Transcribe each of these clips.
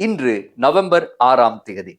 இன்று நவம்பர் ஆறாம் தேதி.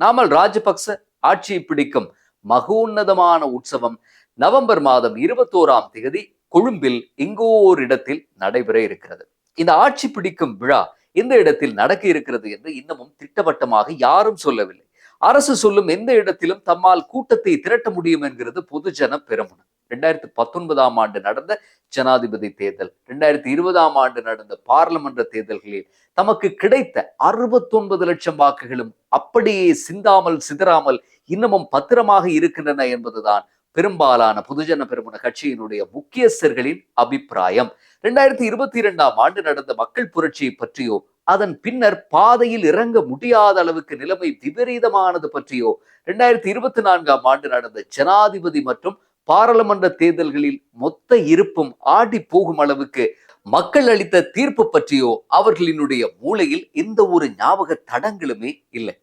நாமல் ராஜபக்ச ஆட்சியை பிடிக்கும் மகோன்னதமான உற்சவம் நவம்பர் மாதம் இருபத்தோராம் தேதி கொழும்பில் எங்கோ ஒரு இடத்தில் நடைபெற இருக்கிறது. இந்த ஆட்சி பிடிக்கும் விழா எந்த இடத்தில் நடக்க இருக்கிறது என்று இன்னமும் திட்டவட்டமாக யாரும் சொல்லவில்லை. அரசு சொல்லும் எந்த இடத்திலும் தம்மால் கூட்டத்தை திரட்ட முடியும் என்கிறது பொதுஜன பெருமன. ரெண்டாயிரத்தி பத்தொன்பதாம் ஆண்டு நடந்த ஜனாதிபதி தேர்தல் ரெண்டாயிரத்தி இருபதாம் ஆண்டு நடந்த பாராளுமன்ற தேர்தல்களில் தமக்கு கிடைத்த அறுபத்தொன்பது லட்சம் வாக்குகளும் அப்படியே சிந்தாமல் சிதறாமல் இன்னமும் பத்திரமாக இருக்கின்றன என்பதுதான் பெரும்பாலான பொதுஜன பெருமன கட்சியினுடைய முக்கியஸ்தர்களின் அபிப்பிராயம். ரெண்டாயிரத்தி இருபத்தி இரண்டாம் ஆண்டு நடந்த மக்கள் புரட்சியை பற்றியோ அதன் பின்னர் பாதையில் இறங்க முடியாத அளவுக்கு நிலைமை விபரீதமானது பற்றியோ ரெண்டாயிரத்தி இருபத்தி நான்காம் ஆண்டு நடந்த ஜனாதிபதி மற்றும் பாராளுமன்ற தேர்தல்களில் மொத்த இருப்பும் ஆடி போகும் அளவுக்கு மக்கள் அளித்த தீர்ப்பு பற்றியோ அவர்களினுடைய மூளையில் எந்த ஒரு ஞாபக தடங்களுமே இல்லை.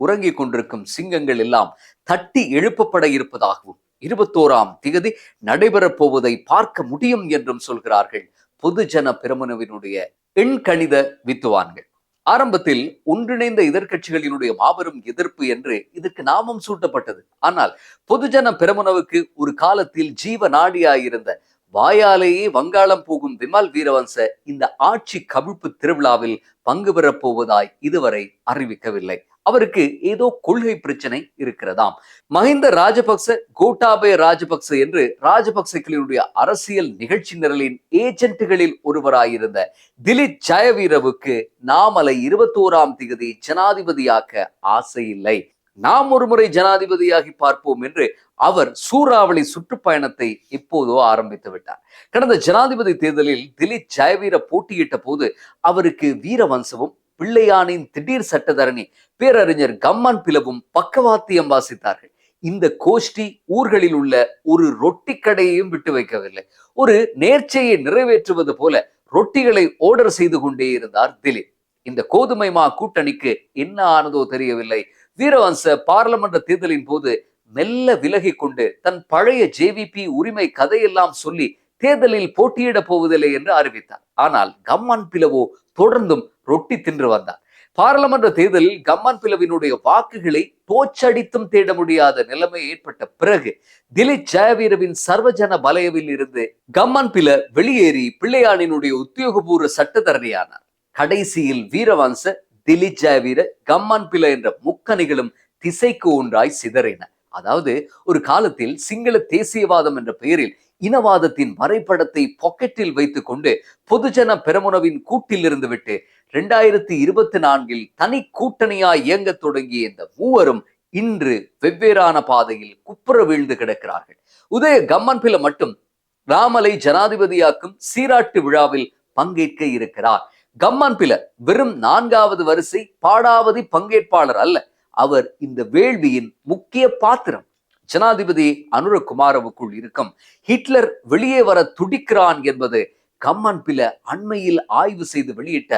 உறங்கிக் கொண்டிருக்கும் சிங்கங்கள் எல்லாம் தட்டி எழுப்பப்பட இருப்பதாகவும் இருபத்தோராம் திகதி நடைபெறப் போவதை பார்க்க முடியும் என்றும் சொல்கிறார்கள் பொதுஜன பிரமனுவினுடைய எண்கணித வித்துவான்கள். ஆரம்பத்தில் ஒன்றிணைந்த எதிர்க்கட்சிகளினுடைய மாபெரும் எதிர்ப்பு என்று இதற்கு நாமம் சூட்டப்பட்டது. ஆனால் பொதுஜன பெருமனவுக்கு ஒரு காலத்தில் ஜீவ நாடியாயிருந்த வாயாலேயே வங்காளம் போகும் விமல் வீரவன்ச இந்த ஆட்சி கவிழ்ப்பு திருவிழாவில் பங்கு பெறப் போவதாய் இதுவரை அறிவிக்கவில்லை. அவருக்கு ஏதோ கொள்கை பிரச்சனை இருக்கிறதாம். மஹிந்த ராஜபக்ச கோட்டாபய ராஜபக்ச என்று ராஜபக்சகளினுடைய அரசியல் நிகழ்ச்சி நிரலின் ஏஜென்ட்டுகளில் ஒருவராயிருந்த திலீப் ஜயவீரவுக்கு நாமலை இருபத்தோராம் திகதி ஜனாதிபதியாக்க ஆசை இல்லை நாம் ஒருமுறை ஜனாதிபதியாகி பார்ப்போம் என்று அவர் சூறாவளி சுற்றுப்பயணத்தை இப்போதோ ஆரம்பித்து விட்டார். கடந்த ஜனாதிபதி தேர்தலில் திலீப் ஜெயவீர போட்டியிட்ட போது அவருக்கு வீரவம்சமும் பிள்ளையானின் திடீர் சட்டத்தரணி பேரறிஞர் கம்மான் பிளவும் பக்கவாத்தியம் வாசித்தார்கள். இந்த கோஷ்டி ஊர்களில் உள்ள ஒரு ரொட்டி கடையையும் விட்டு வைக்கவில்லை. ஒரு நேர்ச்சையை நிறைவேற்றுவது போல ரொட்டிகளை ஆர்டர் செய்து கொண்டே இருந்தார் திலீப். இந்த கோதுமை மா கூட்டணிக்கு என்ன ஆனதோ தெரியவில்லை. வீரவன்ச பாராளுமன்ற தேர்தலின் போது மெல்ல விலகி கொண்டு தன் பழைய ஜேவிபி உரிமை கதையெல்லாம் சொல்லி தேர்தலில் போட்டியிடப் போவதில்லை என்று அறிவித்தார். ஆனால் கம்மான் பிளவோ தொடர்ந்தும் ரொட்டி தின்று வந்தார். பாராளுமன்ற தேர்தலில் கம்மான் பிளவினுடைய வாக்குகளை தோச்சடித்தும் தேட முடியாத நிலைமை ஏற்பட்ட பிறகு திலீப் ஜெயவீரவின் சர்வஜன வலயவில் இருந்து கம்மான் பில வெளியேறி பிள்ளையானினுடைய உத்தியோகபூர்வ சட்டத்தரணியானார். கடைசியில் வீரவான்ச திலீப் ஜெயவீர கம்மான் பில என்ற முக்கணிகளும் திசைக்கு ஒன்றாய் சிதறின. அதாவது ஒரு காலத்தில் சிங்கள தேசியவாதம் என்ற பெயரில் இனவாதத்தின் வரைபடத்தை பாக்கெட்டில் வைத்துக் கொண்டு பொதுஜன பெருமுனவின் கூட்டில் இருந்து விட்டு ரெண்டாயிரத்தி இருபத்தி நான்கில் தனி கூட்டணியாய் இயங்கத் தொடங்கிய இந்த மூவரும் இன்று வெவ்வேறான பாதையில் குப்புற வீழ்ந்து கிடக்கிறார்கள். உதய கம்மன்பில மட்டும் ராமலை ஜனாதிபதியாக்கும் சீராட்டு விழாவில் பங்கேற்க இருக்கிறார். கம்மான்பில வெறும் நான்காவது வரிசை பாடாவதி பங்கேற்பாளர் அல்ல அவர் இந்த வேள்வியின் முக்கிய பாத்திரம். ஜனாதிபதி அனுரகுமாரவுக்குள் இருக்கும். ஹிட்லர் வெளியே வர துடிக்கிறான் என்பது கம்மன் பில அண்மையில் ஆய்வு செய்து வெளியிட்ட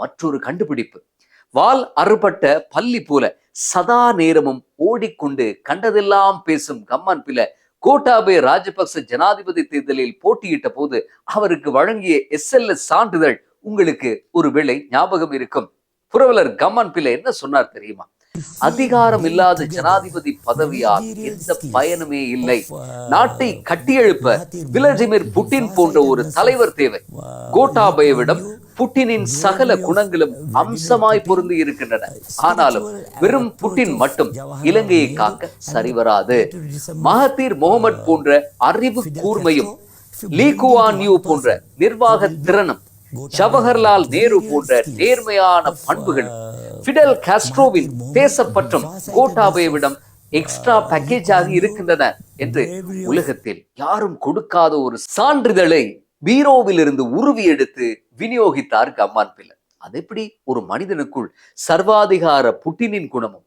மற்றொரு கண்டுபிடிப்பு. வால் அறுபட்ட பள்ளி போல சதா நேரமும் ஓடிக்கொண்டு கண்டதெல்லாம் பேசும் கம்மன் பில கோட்டாபே ராஜபக்ச ஜனாதிபதி தேர்தலில் போட்டியிட்ட போது அவருக்கு வழங்கிய எஸ்எல்எஸ் சான்றிதழ் உங்களுக்கு ஒருவேளை ஞாபகம் இருக்கும். புரவலர் கம்மன் பிள்ளை என்ன சொன்னார் தெரியுமா? அதிகாரம் இல்லாத ஜனாதிபதி பதவியால் எந்த பயனுமே இல்லை. நாட்டை கட்டியெழுப்ப விளாடிமிர் புட்டின் போன்ற ஒரு தலைவர் தேவை. கோட்டாபயவிடம் புட்டினின் சகல குணங்களும் அம்சமாய் பொருந்தி இருக்கின்றன. ஆனாலும் வெறும் புட்டின் மட்டும் இலங்கையை காக்க சரிவராது. மகத்தீர் முகமது போன்ற அறிவு கூர்மையும் லீகுவான்யூ போன்ற நிர்வாக திறனும் ஜவஹர்லால் நேரு போன்ற நேர்மையான பண்புகள் ஃபிடல் காஸ்ட்ரோவில் பேசப்பட்டும் கோட்டாபேவிடம் எக்ஸ்ட்ரா பேக்கேஜாக இருக்கின்றன என்று உலகத்தில் யாரும் கொடுக்காத ஒரு சான்றிதழை பீரோவில் இருந்து உருவி எடுத்து விநியோகித்தார் கம்மான் பிள்ளை. அது எப்படி? ஒரு மனிதனுக்குள் சர்வாதிகார புட்டினின் குணமும்.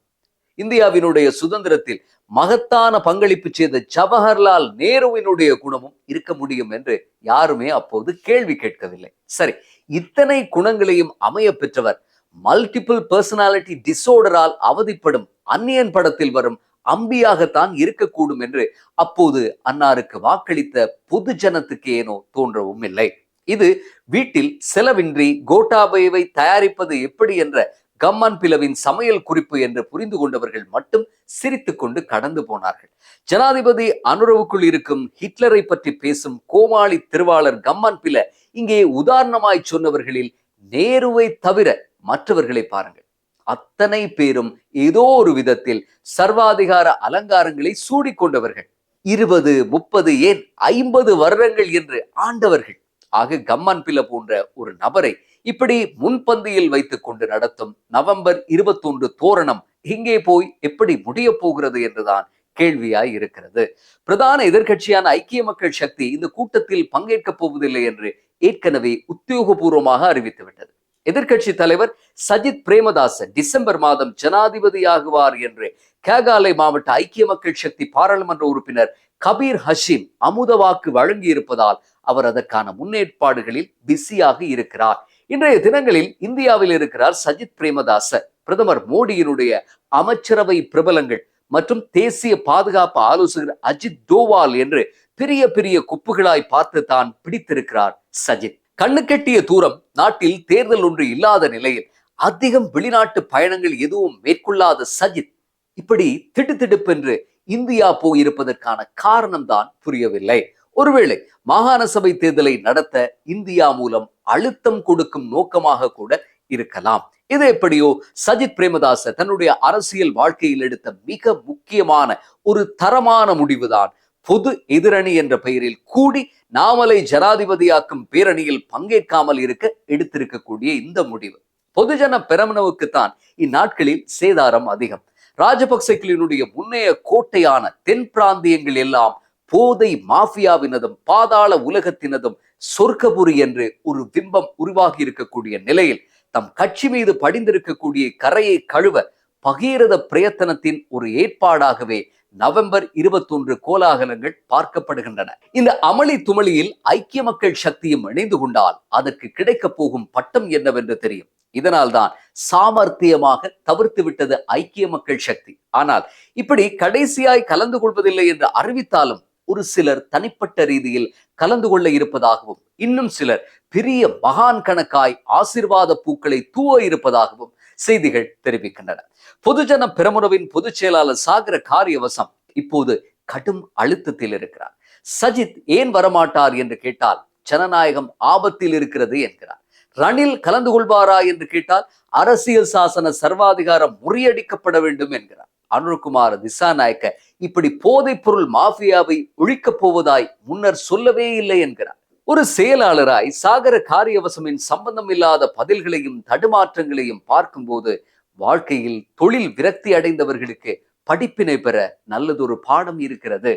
இந்தியாவினுடைய சுதந்திரத்தில் மகத்தான பங்களிப்பு செய்த ஜவஹர்லால் நேருவினுடைய குணமும் இருக்க முடியும் என்று யாருமே அப்போது கேள்வி கேட்கவில்லை. சரி இத்தனை குணங்களையும் அமைய பெற்றவர் மல்டிபிள் பர்சனாலிட்டி டிசோர்டரால் அவதிப்படும் அந்நியன் படத்தில் வரும் அம்பியாகத்தான் இருக்கக்கூடும் என்று அப்போது அன்னாருக்கு வாக்களித்த பொது ஜனத்துக்கு ஏனோ தோன்றவும் இல்லை. இது வீட்டில் செலவின்றி கோட்டாபயவை தயாரிப்பது எப்படி என்ற கம்மன் பிளவின் சமையல் குறிப்பு என்று புரிந்து கொண்டவர்கள் மட்டும் சிரித்துக்கொண்டு கடந்து போனார்கள். ஜனாதிபதி அனுரவுக்குள் இருக்கும் ஹிட்லரை பற்றி பேசும் கோமாளி திருவாளர் கம்மன் பில இங்கே உதாரணமாய் சொன்னவர்களில் நேருவை தவிர மற்றவர்களை பாருங்கள். அத்தனை பேரும் ஏதோ ஒரு விதத்தில் சர்வாதிகார அலங்காரங்களை சூடிக்கொண்டவர்கள். இருபது முப்பது ஏன் ஐம்பது வருடங்கள் என்று ஆண்டவர்கள். ஆக கம்மன் பில போன்ற ஒரு நபரை இப்படி முன்பந்தியில் வைத்துக் கொண்டு நடத்தும் நவம்பர் இருபத்தொன்று தோரணம் இங்கே போய் எப்படி முடிய போகிறது என்றுதான் கேள்வியாய் இருக்கிறது. பிரதான எதிர்க்கட்சியான ஐக்கிய மக்கள் சக்தி இந்த கூட்டத்தில் பங்கேற்கப் போவதில்லை என்று ஏற்கனவே உத்தியோகபூர்வமாக அறிவித்துவிட்டது. எதிர்கட்சி தலைவர் சஜித் பிரேமதாச டிசம்பர் மாதம் ஜனாதிபதியாகுவார் என்று கேகாலை மாவட்ட ஐக்கிய மக்கள் சக்தி பாராளுமன்ற உறுப்பினர் கபீர் ஹஷீம் அமுத வாக்கு வழங்கியிருப்பதால் அவர் அதற்கான முன்னேற்பாடுகளில் பிஸியாக இருக்கிறார். இன்றைய தினங்களில் இந்தியாவில் இருக்கிறார் சஜித் பிரேமதாச. பிரதமர் மோடியினுடைய அமைச்சரவை பிரபலங்கள் மற்றும் தேசிய பாதுகாப்பு ஆலோசகர் அஜித் தோவால் என்று பெரிய பெரிய குப்புகளாய் பார்த்து தான் பிடித்திருக்கிறார் சஜித். கண்ணுக்கெட்டிய தூரம் நாட்டில் தேர்தல் ஒன்று இல்லாத நிலையில் அதிகம் வெளிநாட்டு பயணங்கள் எதுவும் மேற்கொள்ளாத சஜித் இப்படி திடுத்திடுப்பென்று இந்தியா போயிருப்பதற்கான காரணம் தான் புரியவில்லை. ஒருவேளை மாகாண சபை தேர்தலை நடத்த இந்தியா மூலம் அழுத்தம் கொடுக்கும் நோக்கமாக கூட இருக்கலாம். இது எப்படியோ சஜித் பிரேமதாச தன்னுடைய அரசியல் வாழ்க்கையில் எடுத்த மிக முக்கியமான ஒரு தரமான முடிவுதான். பொது எதிரணி என்ற பெயரில் கூடி நாமலை ஜனாதிபதியாக்கும் பேரணியில் பங்கேற்காமல் இருக்க எடுத்திருக்கக்கூடிய இந்த முடிவு. பொதுஜன பெரமனவுக்குத்தான் இந்நாட்களில் சேதாரம் அதிகம். ராஜபக்சேக்களினுடைய முன்னைய கோட்டையான தென் பிராந்தியங்கள் எல்லாம் போதை மாஃபியாவினதும் பாதாள உலகத்தினதும் சொர்க்கபுரி என்று ஒரு பிம்பம் உருவாகி இருக்கக்கூடிய நிலையில் தம் கட்சி மீது படிந்திருக்கக்கூடிய கரையை கழுவ பகீரத பிரயத்தனத்தின் ஒரு ஏற்பாடாகவே நவம்பர் இருபத்தொன்று கோலாகலங்கள் பார்க்கப்படுகின்றன. இந்த அமளி துமளியில் ஐக்கிய மக்கள் சக்தியும் இணைந்து கொண்டால் அதற்கு கிடைக்கப் போகும் பட்டம் என்னவென்று தெரியும். இதனால்தான் சாமர்த்தியமாக தவிர்த்து விட்டது ஐக்கிய மக்கள் சக்தி. ஆனால் இப்படி கடைசியாய் கலந்து கொள்வதில்லை என்று அறிவித்தாலும் ஒரு சிலர் தனிப்பட்ட ரீதியில் கலந்து கொள்ள இருப்பதாகவும் இன்னும் சிலர் பெரிய மகான் கணக்காய் ஆசிர்வாத பூக்களை தூவ இருப்பதாகவும் செய்திகள் தெரிவிக்கின்றன. பொதுஜன பிரமுறவின் பொதுச் செயலாளர் சாகர காரியவசம் இப்போது கடும் அழுத்தத்தில் இருக்கிறார். சஜித் ஏன் வரமாட்டார் என்று கேட்டால் ஜனநாயகம் ஆபத்தில் இருக்கிறது என்கிறார். ரணில் கலந்து கொள்வாரா என்று கேட்டால் அரசியல் சாசன சர்வாதிகாரம் முறியடிக்கப்பட வேண்டும் என்கிறார். அனுர்குமார் திசாநாயக்க இப்படி போதைப் பொருள் மாஃபியாவை ஒழிக்கப் போவதாய் முன்னர் சொல்லவே இல்லை என்கிறார். ஒரு செயலாளராய் சாகர காரியவசமின் சம்பந்தம் இல்லாத பதில்களையும் தடுமாற்றங்களையும் பார்க்கும்போது வாழ்க்கையில் தொழில் விரக்தி அடைந்தவர்களுக்கு படிப்பினை பெற நல்லதொரு பாடம் இருக்கிறது.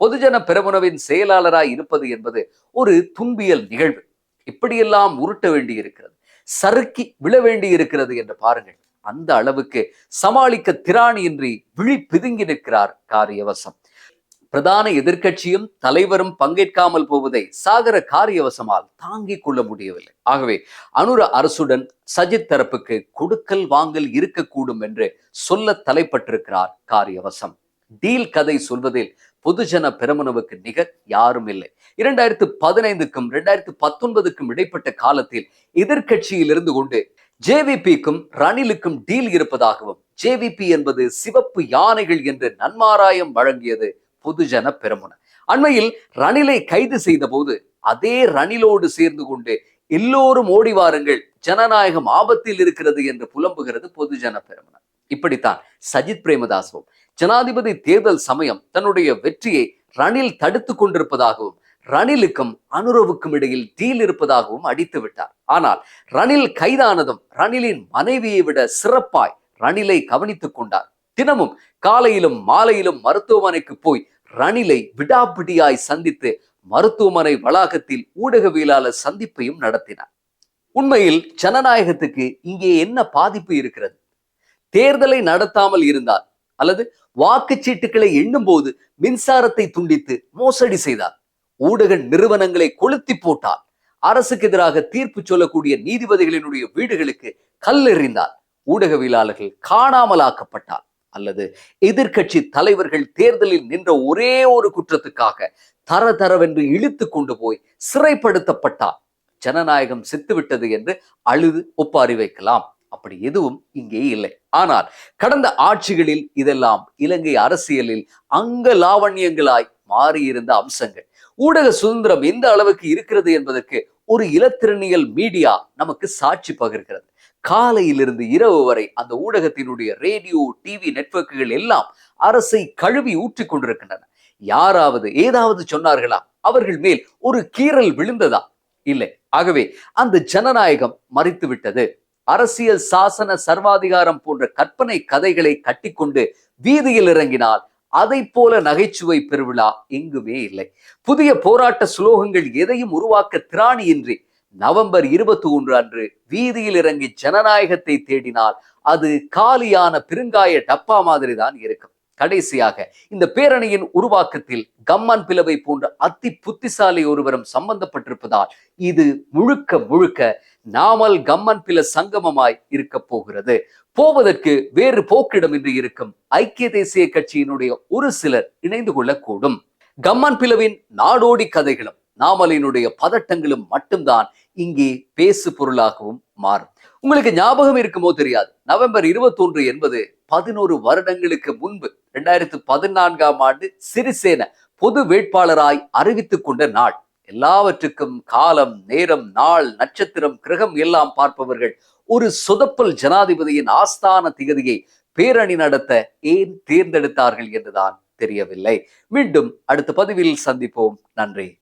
பொதுஜன பெரமுனவின் செயலாளராய் இருப்பது என்பது ஒரு துன்பியல் நிகழ்வு. இப்படியெல்லாம் உருட்ட வேண்டி இருக்கிறது சறுக்கி விழ வேண்டி இருக்கிறது என்று பாருங்கள். அந்த அளவுக்கு சமாளிக்க திராணியின்றி விழி பிதுங்கி நிற்கிறார் காரியவசம். பிரதான எதிர்க்கட்சியும் தலைவரும் பங்கேற்காமல் போவதை சாகர காரியவசமால் தாங்கிக் கொள்ள முடியவில்லை. ஆகவே அனுர அரசுடன் சஜித் தரப்புக்கு கொடுக்கல் வாங்கல் இருக்கக்கூடும் என்று சொல்ல தலைப்பட்டிருக்கிறார் காரியவசம். டீல் கதை சொல்வதில் பொதுஜன பெருமனவுக்கு நிகர் யாரும் இல்லை. இரண்டாயிரத்து பதினைந்துக்கும் இரண்டாயிரத்து பத்தொன்பதுக்கும் இடைப்பட்ட காலத்தில் எதிர்க்கட்சியில் இருந்து கொண்டு ஜேவிபிக்கும் ரணிலுக்கும் டீல் இருப்பதாகவும் ஜேவிபி என்பது சிவப்பு யானைகள் என்று நன்மாராயம் வழங்கியது பொதுஜன பெருமுன. அண்மையில் ரணிலை கைது செய்த போது அதே ரணிலோடு சேர்ந்து கொண்டு எல்லோரும் ஓடி வாருங்கள் ஜனநாயகம் ஆபத்தில் இருக்கிறது என்று புலம்புகிறது பொதுஜன பெருமுன. இப்படித்தான் சஜித் பிரேமதாசவும் ஜனாதிபதி தேர்தல் சமயம் தன்னுடைய வெற்றியை ரணில் தடுத்து கொண்டிருப்பதாகவும் ரணிலுக்கும் அனுரவுக்கும் இடையில் டீல் இருப்பதாகவும் அடித்து விட்டார். ஆனால் ரணில் கைதானதும் ரணிலின் மனைவியை விட சிறப்பாய் ரணிலை கவனித்துக் கொண்டார். தினமும் காலையிலும் மாலையிலும் மருத்துவமனைக்கு போய் ரணிலை விடாபிடியாய் சந்தித்து மருத்துவமனை வளாகத்தில் ஊடகவியலாளர் சந்திப்பையும் நடத்தினார். உண்மையில் ஜனநாயகத்துக்கு இங்கே என்ன பாதிப்பு இருக்கிறது? தேர்தலை நடத்தாமல் இருந்தால் அல்லது வாக்குச்சீட்டுகளை எண்ணும் போது மின்சாரத்தை துண்டித்து மோசடி செய்தார் ஊடக நிறுவனங்களை கொளுத்தி போட்டால் அரசுக்கு எதிராக தீர்ப்பு சொல்லக்கூடிய நீதிபதிகளினுடைய வீடுகளுக்கு கல் எறிந்தார் ஊடகவியலாளர்கள் காணாமலாக்கப்பட்டார் அல்லது எதிர்கட்சி தலைவர்கள் தேர்தலில் நின்ற ஒரே ஒரு குற்றத்துக்காக தர தரவென்று இழுத்து கொண்டு போய் சிறைப்படுத்தப்பட்டார் ஜனநாயகம் செத்துவிட்டது என்று அழுது ஒப்பாரி வைக்கலாம். அப்படி எதுவும் இங்கே இல்லை. ஆனால் கடந்த ஆட்சிகளில் இதெல்லாம் இலங்கை அரசியலில் அங்க லாவண்யங்களாய் மாறியிருந்த அம்சங்கள். ஊடக சுதந்திரம் எந்த அளவுக்கு இருக்கிறது என்பதற்கு ஒரு இலத்திரனியல் மீடியா நமக்கு சாட்சி பகிர்கிறது. காலையிலிருந்து இரவு வரை அந்த ஊடகத்தினுடைய ரேடியோ டிவி நெட்வொர்க்குகள் எல்லாம் அரசை கழுவி ஊற்றிக் கொண்டிருக்கின்றன. யாராவது ஏதாவது சொன்னார்களா? அவர்கள் மேல் ஒரு கீறல் விழுந்ததா? இல்லை. ஆகவே அந்த ஜனநாயகம் மறித்து விட்டது அரசியல் சாசன சர்வாதிகாரம் போன்ற கற்பனை கதைகளை கட்டிக்கொண்டு வீதியில் இறங்கினால் அதை போல நகைச்சுவை பெருவிழா எங்குமே இல்லை. புதிய போராட்ட சுலோகங்கள் எதையும் உருவாக்க திராணியின்றி நவம்பர் இருபத்தி ஒன்று அன்று வீதியில் இறங்கி ஜனநாயகத்தை தேடினால் அது காலியான பெருங்காய டப்பா மாதிரி தான் இருக்கும். கடைசியாக இந்த பேரணியின் உருவாக்கத்தில் கம்மான் பிளவை போன்ற அத்தி புத்திசாலி ஒருவரும் சம்பந்தப்பட்டிருப்பதால் இது முழுக்க முழுக்க நாமல் கம்மன் பில சங்கமமாய் இருக்க போகிறது. போவதற்கு வேறு போக்கிடமின்றி இருக்கும் ஐக்கிய தேசிய கட்சியினுடைய ஒரு சிலர் இணைந்து கொள்ளக்கூடும். கம்மன் பிளவின் நாடோடி கதைகளும் நாமலினுடைய பதட்டங்களும் மட்டும்தான் இங்கே பேசு பொருளாகவும் மாறும். உங்களுக்கு ஞாபகம் இருக்குமோ தெரியாது. நவம்பர் இருபத்தொன்று என்பது பதினோரு வருடங்களுக்கு முன்பு இரண்டாயிரத்து பதினான்காம் ஆண்டு சிறிசேன பொது வேட்பாளராய் அறிவித்துக் கொண்ட நாள். எல்லாவற்றுக்கும் காலம் நேரம் நாள் நட்சத்திரம் கிரகம் எல்லாம் பார்ப்பவர்கள் ஒரு சொதப்பல் ஜனாதிபதியின் ஆஸ்தான திகதியை பேரணி நடத்த ஏன் தேர்ந்தெடுத்தார்கள் என்றுதான் தெரியவில்லை. மீண்டும் அடுத்த பதிவில் சந்திப்போம். நன்றி.